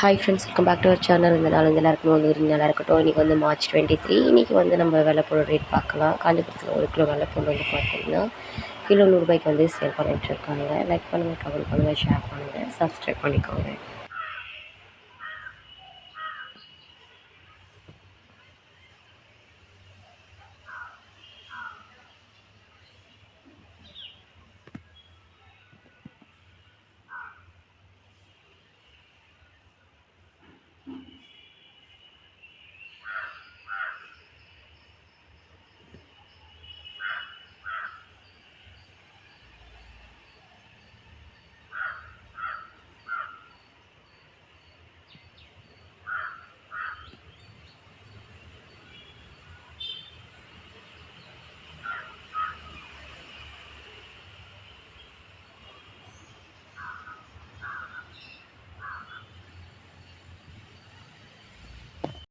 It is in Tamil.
Hi friends welcome back to our channel இந்த நாள் வந்து எல்லாருக்கும் வந்து நல்லா இருக்கட்டும். இன்றைக்கி வந்து மார்ச் டுவெண்ட்டி த்ரீ இன்றைக்கி வந்து நம்ம வெள்ளைப்பூடு ரேட் பார்க்கலாம். காஞ்சிபுரத்தில் ஒரு கிலோ வெள்ளைப்பூடு வந்து பார்த்தீங்கன்னா கிலோ நூறுரூபாய்க்கு வந்து சேல் பண்ணிகிட்ருக்காங்க லைக் பண்ணுங்கள் கமெண்ட் பண்ணுங்கள் ஷேர் பண்ணுங்கள் சப்ஸ்கிரைப் பண்ணிக்கோங்க.